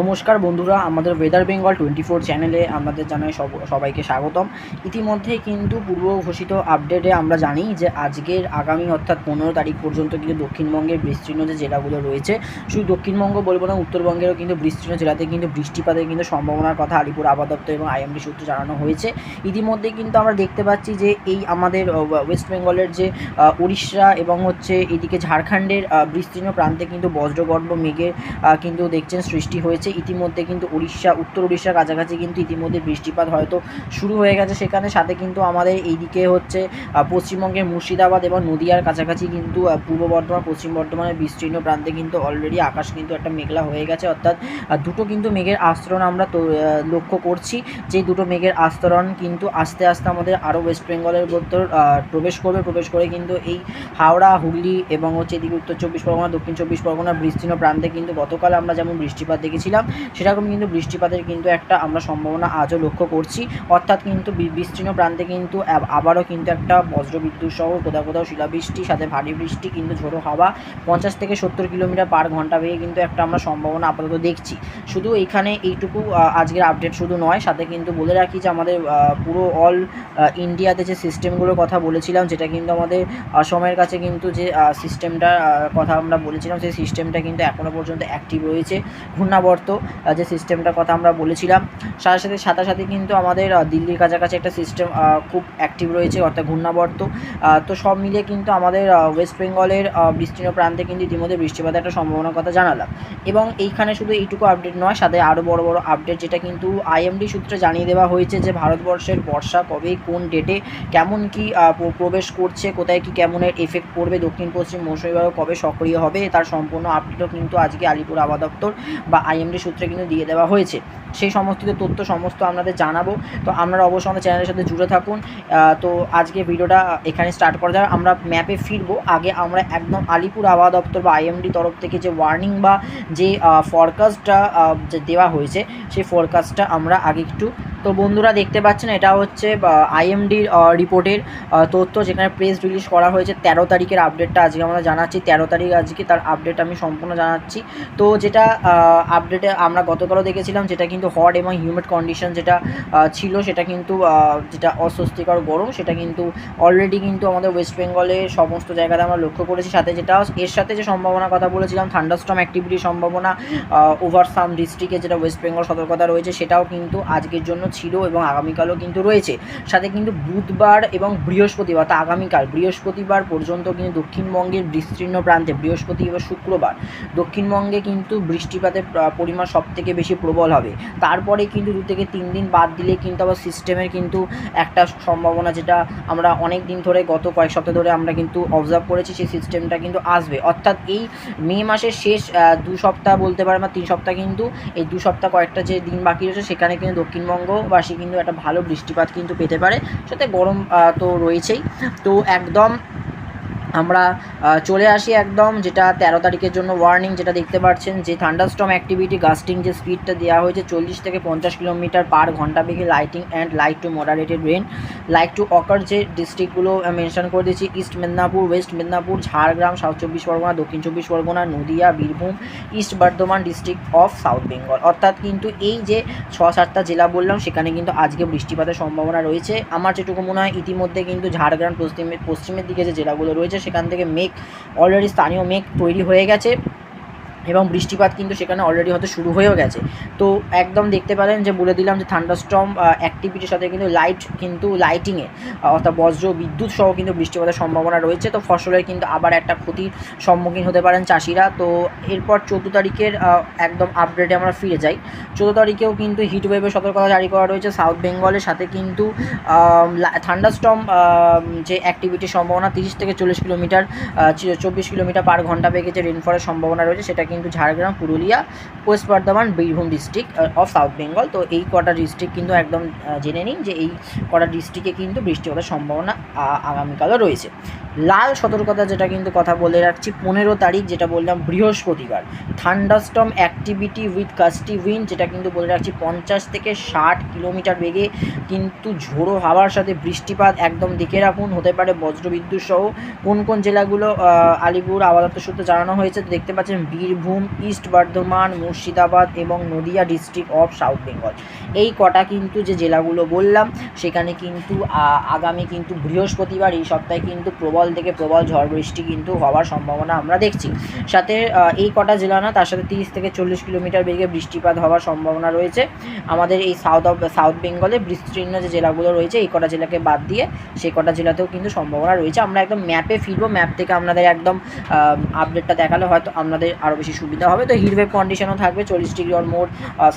নমস্কার বন্ধুরা, আমাদের ওয়েদার বেঙ্গল টোয়েন্টি ফোর চ্যানেলে আমাদের জানাই সব, সবাইকে স্বাগতম। ইতিমধ্যে কিন্তু পূর্ব ঘোষিত আপডেটে আমরা জানি যে আজকের আগামী অর্থাৎ পনেরো তারিখ পর্যন্ত কিন্তু দক্ষিণবঙ্গের বিস্তীর্ণ যে জেলাগুলো রয়েছে, শুধু দক্ষিণবঙ্গ বলব না, উত্তরবঙ্গেরও কিন্তু বিস্তীর্ণ জেলাতে কিন্তু বৃষ্টিপাতের কিন্তু সম্ভাবনার কথা আলিপুর আবহাওয়া দপ্তর এবং আইএমডি সূত্রে জানানো হয়েছে। ইতিমধ্যে কিন্তু আমরা দেখতে পাচ্ছি যে এই আমাদের ওয়েস্ট বেঙ্গলের যে উড়িষ্যা এবং হচ্ছে এদিকে ঝাড়খণ্ডের বিস্তীর্ণ প্রান্তে কিন্তু বজ্রগর্ভ মেঘের কিন্তু দেখছেন সৃষ্টি হয়েছে। ইতিমধ্যে কিন্তু উড়িষ্যা, উত্তর উড়িষ্যার কাছাকাছি কিন্তু ইতিমধ্যে বৃষ্টিপাত হয়তো শুরু হয়ে গেছে সেখানে। সাথে কিন্তু আমাদের এইদিকে হচ্ছে পশ্চিমবঙ্গের মুর্শিদাবাদ এবং নদিয়ার কাছাকাছি কিন্তু পূর্ব বর্ধমান, পশ্চিম বর্ধমানের বিস্তীর্ণ প্রান্তে কিন্তু অলরেডি আকাশ কিন্তু একটা মেঘলা হয়ে গেছে। অর্থাৎ দুটো কিন্তু মেঘের আস্তরণ আমরা লক্ষ্য করছি। যে দুটো মেঘের আস্তরণ কিন্তু আস্তে আস্তে আমাদের আরও ওয়েস্ট বেঙ্গলের ভেতর প্রবেশ করবে। প্রবেশ করে কিন্তু এই হাওড়া, হুগলি এবং হচ্ছে এদিকে উত্তর চব্বিশ পরগনা, দক্ষিণ চব্বিশ পরগনা বিস্তীর্ণ প্রান্তে কিন্তু গতকাল আমরা যেমন বৃষ্টিপাত দেখেছিলাম সেরকম কিন্তু বৃষ্টিপাতের কিন্তু একটা আমরা সম্ভাবনা আজও লক্ষ্য করছি। অর্থাৎ কিন্তু বিস্তীর্ণ প্রান্তে কিন্তু আবারও কিন্তু একটা বজ্রবিদ্যুৎ সহ কোথাও কোথাও শিলাবৃষ্টি সাথে ভারী বৃষ্টি কিন্তু ঝোড়ো হাওয়া পঞ্চাশ থেকে সত্তর কিলোমিটার পার ঘণ্টা বেগে কিন্তু একটা আমরা সম্ভাবনা আপাতত দেখছি। শুধু এইখানে এইটুকু আজকের আপডেট শুধু নয়, সাথে কিন্তু বলে রাখি যে আমাদের পুরো অল ইন্ডিয়াতে যে সিস্টেমগুলোর কথা বলেছিলাম, যেটা কিন্তু আমাদের অসমের কাছে কিন্তু যে সিস্টেমটা কথা আমরা বলেছিলাম, সেই সিস্টেমটা কিন্তু এখনও পর্যন্ত অ্যাক্টিভ রয়েছে। ঘূর্ণাবর্ত যে সিস্টেমটার কথা আমরা বলেছিলাম, সাথে সাথে সাথে সাথে কিন্তু আমাদের দিল্লির কাছাকাছি একটা সিস্টেম খুব অ্যাক্টিভ রয়েছে, অর্থাৎ ঘূর্ণাবর্ত। তো সব মিলিয়ে কিন্তু আমাদের ওয়েস্ট বেঙ্গলের বিস্তীর্ণ প্রান্তে কিন্তু ইতিমধ্যে বৃষ্টিপাতের একটা সম্ভাবনার কথা জানালাম। এবং এইখানে শুধু এইটুকু আপডেট নয়, সাথে আরও বড় বড় আপডেট যেটা কিন্তু আইএমডি সূত্রে জানিয়ে দেওয়া হয়েছে যে ভারতবর্ষের বর্ষা কবে, কোন ডেটে কেমন কি প্রবেশ করছে, কোথায় কি কেমনের এফেক্ট পড়বে, দক্ষিণ পশ্চিম মৌসুমী বায়ু কবে সক্রিয় হবে, তার সম্পূর্ণ আপডেটও কিন্তু আজকে আলিপুর আবহাওয়া দপ্তর বা আইএমডি সূত্রে কিন্তু দিয়ে দেওয়া হয়েছে। সেই সমস্ত তথ্য সমস্ত আপনাদের জানাব। তো আপনারা অবশ্যই আমাদের চ্যানেলের সাথে জুড়ে থাকুন। তো আজকে ভিডিওটা এখানে স্টার্ট করা যাক। আমরা ম্যাপে ফিরবো। আগে আমরা একদম আলিপুর আবহাওয়া দপ্তর বা আইএমডি তরফ থেকে যে ওয়ার্নিং বা যে ফরকাস্টটা দেওয়া হয়েছে সেই ফোরকাস্টটা আমরা আগে একটু তো বন্ধুরা দেখতে পাচ্ছেন, এটা হচ্ছে আইএমডির রিপোর্টের তথ্য যেখানে প্রেস রিলিজ করা হয়েছে তেরো তারিখের আপডেটটা আজকে আমরা জানাচ্ছি। তেরো তারিখ আজকে তার আপডেট আমি সম্পূর্ণ জানাচ্ছি। তো যেটা আপডেটে আমরা গতকালও দেখেছিলাম, যেটা কিন্তু হট এবং হিউমিড কন্ডিশন যেটা ছিল, সেটা কিন্তু যেটা অস্বস্তিকর গরম, সেটা কিন্তু অলরেডি কিন্তু আমাদের ওয়েস্ট বেঙ্গলে সমস্ত জায়গাতে আমরা লক্ষ্য করেছি। সাথে যেটা, এর সাথে যে সম্ভাবনা কথা বলেছিলাম থান্ডারস্টম অ্যাক্টিভিটির সম্ভাবনা ওভার সাম ডিস্ট্রিক্টে যেটা ওয়েস্ট বেঙ্গল সতর্কতা রয়েছে, সেটাও কিন্তু আজকের জন্য ছিল এবং আগামীকালও কিন্তু রয়েছে। সাথে কিন্তু বুধবার এবং বৃহস্পতিবার, তা আগামীকাল, বৃহস্পতিবার পর্যন্ত কিন্তু দক্ষিণবঙ্গের বিস্তীর্ণ প্রান্তে, বৃহস্পতি এবং শুক্রবার, দক্ষিণবঙ্গে কিন্তু বৃষ্টিপাতের পরিমাণ সব থেকে বেশি প্রবল হবে। তারপরে কিন্তু দু থেকে তিন দিন বাদ দিলে কিন্তু আবার সিস্টেমের কিন্তু একটা সম্ভাবনা যেটা আমরা অনেক দিন ধরে, গত কয়েক সপ্তাহ ধরে আমরা কিন্তু অবজার্ভ করেছি, সেই সিস্টেমটা কিন্তু আসবে। অর্থাৎ এই মে মাসের শেষ দু সপ্তাহ বলতে পারে বা তিন সপ্তাহ কিন্তু, এই দু সপ্তাহ কয়েকটা যে দিন বাকি রয়েছে, সেখানে কিন্তু দক্ষিণবঙ্গবাসী কিন্তু একটা ভালো বৃষ্টিপাত কিন্তু পেতে পারে। সাথে গরম তো রয়েছেই। তো একদম আমরা চলে আসি একদম, যেটা তেরো তারিখের জন্য ওয়ার্নিং যেটা দেখতে পাচ্ছেন, যে থান্ডারস্টম অ্যাক্টিভিটি গাস্টিং যে স্পিডটা দেওয়া হয়েছে, চল্লিশ থেকে পঞ্চাশ কিলোমিটার পার ঘণ্টা বেগে lightning and light to moderated rain like to occur যে ডিস্ট্রিক্টগুলো মেনশন করে দিয়েছি east Medinipur west Medinipur, Jhargram south চব্বিশ পরগনা, দক্ষিণ চব্বিশ Pargana, Nadia, Birbhum east Bardhaman district of south Bengal অর্থাৎ কিন্তু এই যে ছ সাতটা জেলা বললাম, সেখানে কিন্তু আজকে বৃষ্টিপাতের সম্ভাবনা রয়েছে। আমার যেটুকু মনে হয়, ইতিমধ্যে কিন্তু ঝাড়গ্রাম পশ্চিমের পশ্চিমের দিকে যে জেলাগুলো রয়েছে সেখান থেকে মেঘ অলরেডি স্থানীয় মেঘ তৈরি হয়ে গেছে। এবং বৃষ্টিপাত কিন্তু সেখানে অলরেডি হয়তো শুরু হয়েও গেছে। তো একদম দেখতে পারেন যে, বলে দিলাম যে থান্ডারস্টর্ম অ্যাক্টিভিটির সাথে কিন্তু লাইট কিন্তু লাইটিংয়ে অর্থাৎ বজ্র, বিদ্যুৎ সহ কিন্তু বৃষ্টিপাতের সম্ভাবনা রয়েছে। তো ফসলের কিন্তু আবার একটা ক্ষতির সম্মুখীন হতে পারেন চাষিরা। তো এরপর চোদ্দ তারিখের একদম আপডেটে আমরা ফিরে যাই। চোদ্দ তারিখেও কিন্তু হিট ওয়েভের সতর্কতা জারি করা রয়েছে সাউথ বেঙ্গলের সাথে কিন্তু থান্ডারস্টর্ম যে অ্যাক্টিভিটির সম্ভাবনা তিরিশ থেকে চল্লিশ কিলোমিটার চব্বিশ কিলোমিটার পার ঘণ্টা বেগে যে রেনফলের সম্ভাবনা রয়েছে, সেটা কিন্তু Jhargram, Purulia, west Bardhaman, Birbhum district of south Bengal তো এই কটা ডিস্ট্রিক্ট কিন্তু একদম জেনে নিন যে এই কটা ডিস্ট্রিক্টে কিন্তু বৃষ্টি হওয়ার সম্ভাবনা আগামীকালও রয়েছে। লাল সতর্কতা যেটা কিন্তু কথা বলে রাখছি, পনেরো তারিখ যেটা বললাম বৃহস্পতিবার। Thunderstorm activity with gusty wind যেটা কিন্তু বলে রাখছি, পঞ্চাশ থেকে ষাট কিলোমিটার বেগে কিন্তু ঝোড়ো হাওয়ার সাথে বৃষ্টিপাত একদম দেখে রাখুন। হতে পারে বজ্রবিদ্যুৎ সহ। কোন কোন জেলাগুলো আলিপুর আবহাওয়া সূত্রে জানানো হয়েছে দেখতে পাচ্ছেন বীরভূম, ইস্ট বর্ধমান, মুর্শিদাবাদ এবং Nadia district of south Bengal এই কটা কিন্তু যে জেলাগুলো বললাম, সেখানে কিন্তু আগামী কিন্তু বৃহস্পতিবার এই সপ্তাহে কিন্তু প্রবল থেকে প্রবল ঝড় বৃষ্টি কিন্তু হওয়ার সম্ভাবনা আমরা দেখছি। সাথে এই কটা জেলা না তার সাথে তিরিশ থেকে চল্লিশ কিলোমিটার বেগে বৃষ্টিপাত হওয়ার সম্ভাবনা রয়েছে। আমাদের এই সাউথ অফ সাউথ বেঙ্গলে বিস্তীর্ণ যে জেলাগুলো রয়েছে, এই কটা জেলাকে বাদ দিয়ে সেই কটা জেলাতেও কিন্তু সম্ভাবনা রয়েছে। আমরা একদম ম্যাপে ফিরবো ম্যাপ থেকে আপনাদের একদম আপডেটটা দেখালে হয়তো আপনাদের আরও বেশি সুবিধা হবে। তো হিটওয়েভ কন্ডিশনও থাকবে, চল্লিশ degree or more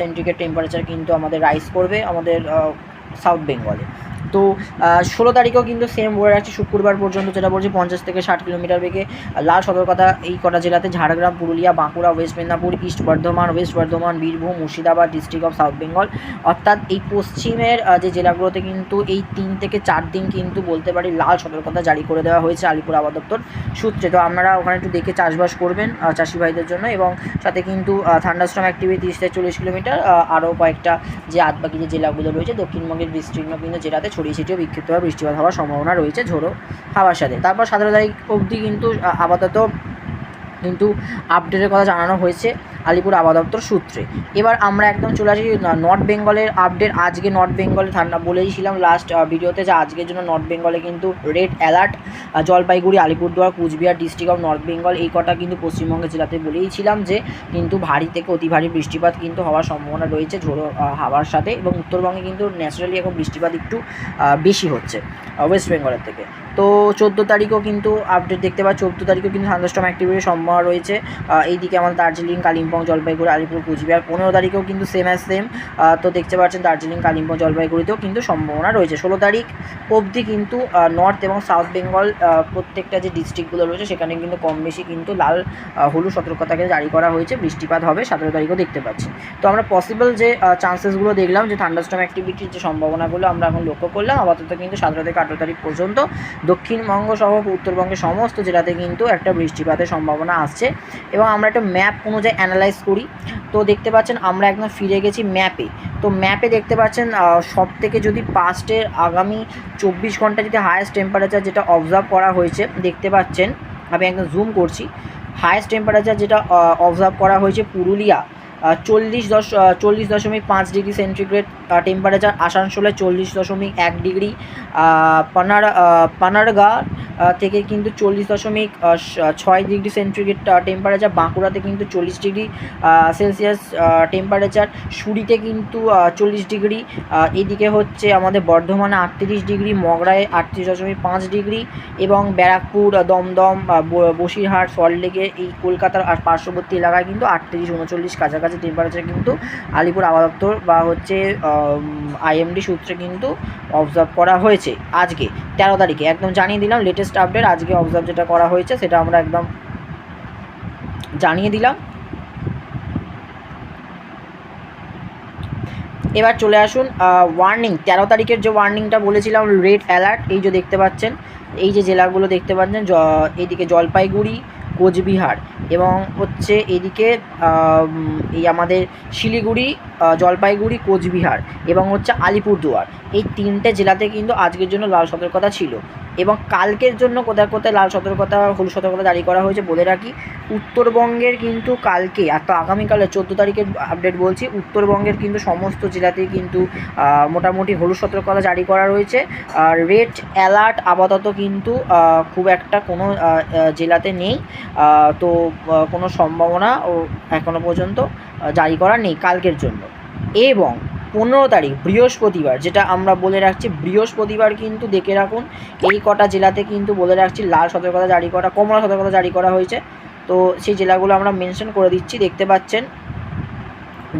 centigrade temperature কিন্তু আমাদের রাইজ করবে আমাদের সাউথ বেঙ্গলে তো ষোলো তারিখেও কিন্তু সেম বলে রাখছি শুক্রবার পর্যন্ত যেটা বলছি, পঞ্চাশ থেকে ষাট কিলোমিটার বেগে। লাল সতর্কতা এই কটা জেলাতে, Jhargram, Purulia, Bankura, west Medinipur, east Bardhaman, west Bardhaman, Birbhum, Murshidabad district of south Bengal অর্থাৎ এই পশ্চিমের যে জেলাগুলোতে কিন্তু এই তিন থেকে চার দিন কিন্তু বলতে পারি লাল সতর্কতা জারি করে দেওয়া হয়েছে আলিপুর আবহাওয়া দপ্তর সূত্রে। তো আপনারা ওখানে একটু দেখে চাষবাস করবেন চাষি ভাইদের জন্য এবং সাথে কিন্তু থান্ডারস্টম অ্যাক্টিভিটি তিরিশ থেকে চল্লিশ কিলোমিটার আরও কয়েকটা যে আদবাকি যে জেলাগুলো রয়েছে, দক্ষিণবঙ্গের বিস্তীর্ণ কিন্তু জেলাতে ছড়িয়ে ছিটিয়ে বিক্ষিপ্তভাবে বৃষ্টিপাত হওয়ার সম্ভাবনা রয়েছে ঝোড়ো হাওয়ার সাথে। তারপর সতেরো তারিখ অবধি কিন্তু আপাতত কিন্তু আপডেটের কথা জানানো হয়েছে। আলিপুর আবহাওয়া সূত্রে। এবার আমরা একদম চলে আসি নর্থ বেঙ্গলের আপডেট আজকে নর্থ বেঙ্গলে ঠান্ডা বলেইছিলাম লাস্ট ভিডিওতে যে আজকের জন্য নর্থ বেঙ্গলে কিন্তু red alert Jalpaiguri, Alipurduar, Cooch Behar district of north Bengal এই কটা কিন্তু পশ্চিমবঙ্গের জেলাতে বলেইছিলাম যে কিন্তু ভারী থেকে অতি ভারী বৃষ্টিপাত কিন্তু হওয়ার সম্ভাবনা রয়েছে ঝোড়ো হাওয়ার সাথে এবং উত্তরবঙ্গে কিন্তু ন্যাচারালি এখন বৃষ্টিপাত একটু বেশি হচ্ছে ওয়েস্ট বেঙ্গলের থেকে। তো চোদ্দ তারিখও কিন্তু আপডেট দেখতে পাচ্ছি, চোদ্দ তারিখেও কিন্তু থান্ডারস্টম অ্যাক্টিভিটির সম্ভাবনা রয়েছে। এইদিকে আমাদের দার্জিলিং, কালিম্পং জলপাইগুড়ি আলিপুর কুচবিহার। পনেরো তারিখেও কিন্তু সেম অ্যাজ সেম তো দেখতে পাচ্ছেন দার্জিলিং, কালিম্পং, জলপাইগুড়িতেও কিন্তু সম্ভাবনা রয়েছে। ষোলো তারিখ অবধি কিন্তু নর্থ এবং সাউথ বেঙ্গল প্রত্যেকটা যে ডিস্ট্রিক্টগুলো রয়েছে, সেখানে কিন্তু কম বেশি কিন্তু লাল হলুদ সতর্কতাকে জারি করা হয়েছে। বৃষ্টিপাত হবে, সতেরো তারিখও দেখতে পাচ্ছি। তো আমরা পসিবল যে চান্সেসগুলো দেখলাম যে থান্ডারস্টম অ্যাক্টিভিটির যে সম্ভাবনাগুলো আমরা এখন লক্ষ্য করলাম, আপাতত কিন্তু সতেরো থেকে আঠেরো তারিখ পর্যন্ত দক্ষিণবঙ্গ সহ উত্তরবঙ্গের সমস্ত জেলাতে কিন্তু একটা বৃষ্টিপাতের সম্ভাবনা আসছে। এবং আমরা একটা ম্যাপ অনুযায়ী অ্যানালাইজ করি। তো দেখতে পাচ্ছেন আমরা একদম ফিরে গেছি ম্যাপে তো ম্যাপে দেখতে পাচ্ছেন সব থেকে যদি পাস্টের আগামী চব্বিশ ঘণ্টা যদি হায়েস্ট টেম্পারেচার যেটা অবজার্ভ করা হয়েছে, দেখতে পাচ্ছেন, আমি একদম জুম করছি। হায়েস্ট টেম্পারেচার যেটা অবজার্ভ করা হয়েছে পুরুলিয়া। চল্লিশ দশ চল্লিশ দশমিক পাঁচ ডিগ্রি সেন্টিগ্রেড টেম্পারেচার আসানসোলে চল্লিশ দশমিক এক ডিগ্রি। পানার পানারগা থেকে কিন্তু চল্লিশ দশমিক ছয় ডিগ্রি সেন্টিগ্রেড টেম্পারেচার বাঁকুড়াতে কিন্তু চল্লিশ ডিগ্রি সেলসিয়াস টেম্পারেচার সুরিতে কিন্তু চল্লিশ ডিগ্রি। এদিকে হচ্ছে আমাদের বর্ধমানে আটত্রিশ ডিগ্রি, মগরায় আটত্রিশ দশমিক পাঁচ ডিগ্রি এবং ব্যারাকপুর দমদম বসিরহাট, সল্টলেকে এই কলকাতার পার্শ্ববর্তী এলাকায় কিন্তু আটত্রিশ, উনচল্লিশ কাছাকাছি। টেম্পারেচার কিন্তু আলিপুর আবহাওয়া দপ্তর বা হচ্ছে আইএমডি সূত্রে কিন্তু অবজার্ভ করা হয়েছে আজকে, তেরো তারিখে। একদম জানিয়ে দিলাম লেটেস্ট আপডেট আজকে অবজার্ভ যেটা করা হয়েছে সেটা আমরা একদম জানিয়ে দিলাম। এবার চলে আসুন ওয়ার্নিং তেরো তারিখের যে ওয়ার্নিংটা বলেছিলাম রেড অ্যালার্ট এই যে দেখতে পাচ্ছেন, এই যে জেলাগুলো দেখতে পাচ্ছেন এইদিকে জলপাইগুড়ি, কোচবিহার। এবং হচ্ছে এদিকে এই আমাদের শিলিগুড়ি জলপাইগুড়ি, কোচবিহার এবং হচ্ছে আলিপুরদুয়ার। এই তিনটে জেলাতে কিন্তু আজকের জন্য লাল সতর্কতা ছিল এবং কালকের জন্য কোথায় কোথায় লাল সতর্কতা, হলুদ সতর্কতা জারি করা হয়েছে বলে রাখি। উত্তরবঙ্গের কিন্তু কালকে, আর তো আগামীকালে চোদ্দ তারিখের আপডেট বলছি, উত্তরবঙ্গের কিন্তু সমস্ত জেলাতেই কিন্তু মোটামুটি হলুদ সতর্কতা জারি করা রয়েছে। আর রেড অ্যালার্ট আপাতত কিন্তু খুব একটা কোনো জেলাতে নেই। তো কোনো সম্ভাবনা ও এখনও পর্যন্ত জারি করা নেই কালকের জন্য। এবং পনেরো তারিখ, বৃহস্পতিবার, যেটা আমরা বলে রাখছি, বৃহস্পতিবার কিন্তু দেখে রাখুন, এই কটা জেলাতে কিন্তু বলে রাখছি, লাল সতর্কতা জারি করা, কমলা সতর্কতা জারি করা হয়েছে। তো সেই জেলাগুলো আমরা মেনশন করে দিচ্ছি, দেখতে পাচ্ছেন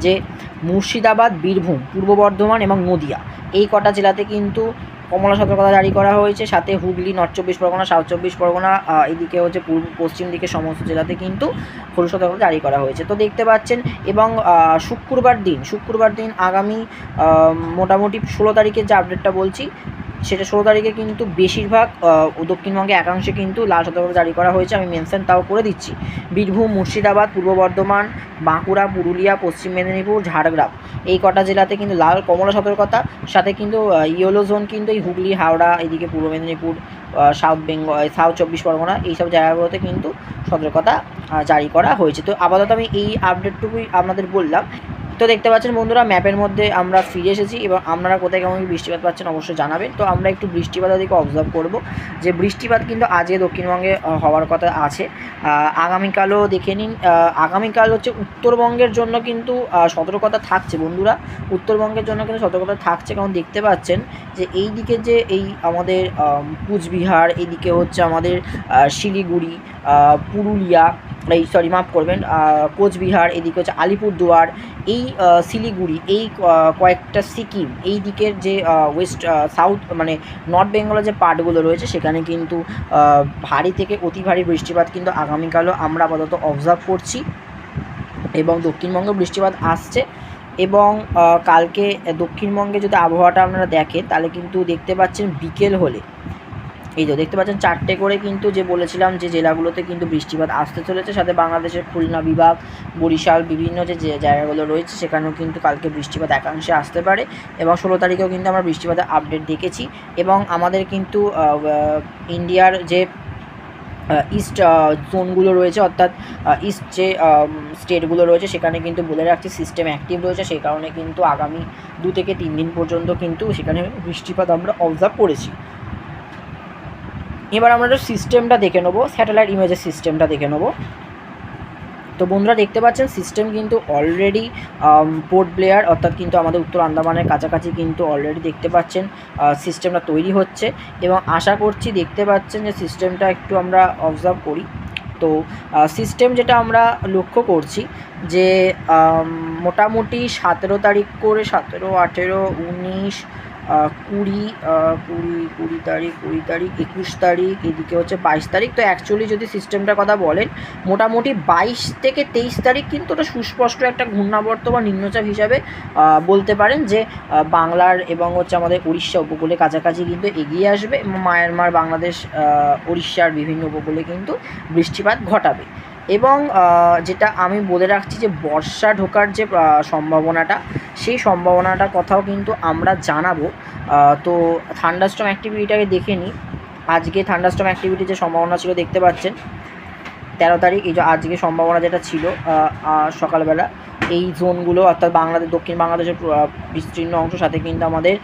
যে মুর্শিদাবাদ, বীরভূম, পূর্ব বর্ধমান এবং নদিয়া, এই কটা জেলাতে কিন্তু কমলা সতর্কতা জারি করা হয়েছে, সাথে হুগলি, নর্থ চব্বিশ পরগনা, সাউথ চব্বিশ পরগনা এদিকে হচ্ছে পূর্ব, পশ্চিম দিকে সমস্ত জেলাতে কিন্তু হলুদ সতর্কতা জারি করা হয়েছে। তো দেখতে পাচ্ছেন এবং শুক্রবার দিন শুক্রবার দিন আগামী মোটামুটি ষোলো তারিখের যে আপডেটটা বলছি সেটা ষোলো তারিখে কিন্তু বেশিরভাগ দক্ষিণবঙ্গে একাংশে কিন্তু লাল সতর্কতা জারি করা হয়েছে। আমি মেনশন তাও করে দিচ্ছি। বীরভূম, মুর্শিদাবাদ, পূর্ব বর্ধমান, বাঁকুড়া, পুরুলিয়া, পশ্চিম মেদিনীপুর, ঝাড়গ্রাম। এই কটা জেলাতে কিন্তু লাল, কমলা সতর্কতা। সাথে কিন্তু ইয়েলো জোন কিন্তু এই হুগলি, হাওড়া, এদিকে পূর্ব মেদিনীপুর সাউথ বেঙ্গল সাউথ চব্বিশ পরগনা, এইসব জায়গাগুলোতে কিন্তু সতর্কতা জারি করা হয়েছে। তো আপাতত আমি এই আপডেটটুকুই আপনাদের বললাম। তো দেখতে পাচ্ছেন বন্ধুরা, ম্যাপের মধ্যে আমরা ফিরে এসেছি এবং আপনারা কোথায় কেমন বৃষ্টিপাত পাচ্ছেন অবশ্যই জানাবেন। তো আমরা একটু বৃষ্টিপাতের দিকে অবজার্ভ করব। যে বৃষ্টিপাত কিন্তু আজকে দক্ষিণবঙ্গে হওয়ার কথা আছে। আগামীকালও দেখে নিন আগামীকাল হচ্ছে উত্তরবঙ্গের জন্য কিন্তু সতর্কতা থাকছে বন্ধুরা। উত্তরবঙ্গের জন্য কিন্তু সতর্কতা থাকছে, কারণ দেখতে পাচ্ছেন যে এই দিকে যে এই আমাদের কুচবিহার এইদিকে হচ্ছে আমাদের শিলিগুড়ি পুরুলিয়া এই সরি মাফ করবেন কোচবিহার, এদিকে হচ্ছে আলিপুরদুয়ার, এই শিলিগুড়ি, এই কয়েকটা সিকিম, এই দিকের যে ওয়েস্ট সাউথ মানে নর্থ বেঙ্গলের যে পার্টগুলো রয়েছে, সেখানে কিন্তু ভারী থেকে অতি ভারী বৃষ্টিপাত কিন্তু আগামীকালও আমরা আপাতত অবজার্ভ করছি এবং দক্ষিণবঙ্গে বৃষ্টিপাত আসছে এবং কালকে দক্ষিণবঙ্গে যদি আবহাওয়াটা আপনারা দেখেন, তাহলে কিন্তু দেখতে পাচ্ছেন বিকেল হলে এই তো দেখতে পাচ্ছেন, চারটে করে কিন্তু যে বলেছিলাম যে জেলাগুলোতে কিন্তু বৃষ্টিপাত আসতে চলেছে, সাথে বাংলাদেশের খুলনা বিভাগ, বরিশাল, বিভিন্ন যে জায়গাগুলো রয়েছে, সেখানেও কিন্তু কালকে বৃষ্টিপাত একাংশে আসতে পারে এবং ষোলো তারিখেও কিন্তু আমরা বৃষ্টিপাতের আপডেট দেখেছি এবং আমাদের কিন্তু ইন্ডিয়ার যে ইস্ট জোনগুলো রয়েছে, অর্থাৎ ইস্ট যে স্টেটগুলো রয়েছে, সেখানে কিন্তু বলে রাখছি সিস্টেম অ্যাক্টিভ রয়েছে, সেই কারণে কিন্তু আগামী দু থেকে তিন দিন পর্যন্ত কিন্তু সেখানে বৃষ্টিপাত আমরা অবজার্ভ করেছি। এবার আমরা একটু সিস্টেমটা দেখে নেব স্যাটেলাইট ইমেজের সিস্টেমটা দেখে নেব। তো বন্ধুরা দেখতে পাচ্ছেন সিস্টেম কিন্তু অলরেডি পোর্ট ব্লেয়ার অর্থাৎ কিন্তু আমাদের উত্তর আন্দামানের কাছাকাছি কিন্তু অলরেডি দেখতে পাচ্ছেন সিস্টেমটা তৈরি হচ্ছে। এবং আশা করছি দেখতে পাচ্ছেন যে সিস্টেমটা একটু আমরা অবজার্ভ করি। তো সিস্টেম যেটা আমরা লক্ষ্য করছি যে মোটামুটি সতেরো তারিখ করে সতেরো, আঠেরো, উনিশ কুড়ি কুড়ি কুড়ি তারিখ কুড়ি তারিখ, একুশ তারিখ, এদিকে হচ্ছে বাইশ তারিখ। তো অ্যাকচুয়ালি যদি সিস্টেমটার কথা বলেন, মোটামুটি বাইশ থেকে তেইশ তারিখ কিন্তু ওটা সুস্পষ্ট একটা ঘূর্ণাবর্ত বা নিম্নচাপ হিসাবে বলতে পারেন যে বাংলার এবং হচ্ছে আমাদের উড়িষ্যা উপকূলে কাছাকাছি কিন্তু এগিয়ে আসবে মায়ানমার, বাংলাদেশ উড়িষ্যার বিভিন্ন উপকূলে কিন্তু বৃষ্টিপাত ঘটাবে। এবং যেটা আমি বলে রাখছি যে বর্ষা ঢোকার যে সম্ভাবনাটা, সেই সম্ভাবনাটার কথাও কিন্তু আমরা জানাব। তো থান্ডারস্টম অ্যাক্টিভিটিটাকে দেখে নিই। আজকে থান্ডারস্টম অ্যাক্টিভিটির যে সম্ভাবনা ছিল দেখতে পাচ্ছেন। তেরো তারিখ, এই যে আজকে সম্ভাবনা যেটা ছিল সকালবেলা। এই জোনগুলো, অর্থাৎ বাংলাদেশ, দক্ষিণ বাংলাদেশের বিস্তীর্ণ অংশ, সাথে কিন্তু আমাদের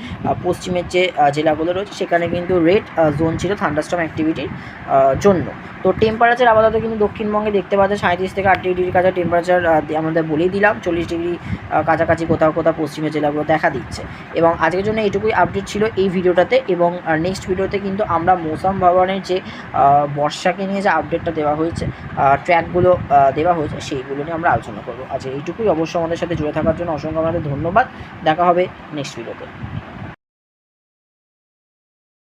পশ্চিমের যে জেলাগুলো রয়েছে, সেখানে কিন্তু রেড জোন ছিল থান্ডারস্টম অ্যাক্টিভিটির জন্য। তো টেম্পারেচার আপাতত কিন্তু দক্ষিণবঙ্গে দেখতে পাচ্ছেন সাঁত্রিশ থেকে আটত্রিশ ডিগ্রির কাছে টেম্পারেচার আমাদের বলেই দিলাম, চল্লিশ ডিগ্রি কাছাকাছি কোথাও কোথাও পশ্চিমের জেলাগুলো দেখা দিচ্ছে। এবং আজকের জন্য এইটুকুই আপডেট ছিল এই ভিডিওটাতে, এবং নেক্সট ভিডিওতে কিন্তু আমরা মৌসাম ভবনের যে বর্ষাকে নিয়ে যে আপডেটটা দেওয়া হয়েছে ট্র্যাকগুলো দেওয়া হয়েছে, সেইগুলো নিয়ে আমরা আলোচনা করব। আচ্ছা এইটুকুই অবশ্যই আমাদের সাথে জুড়ে থাকার জন্য অসংখ্য আমাদের ধন্যবাদ। দেখা হবে নেক্সট ভিডিওতে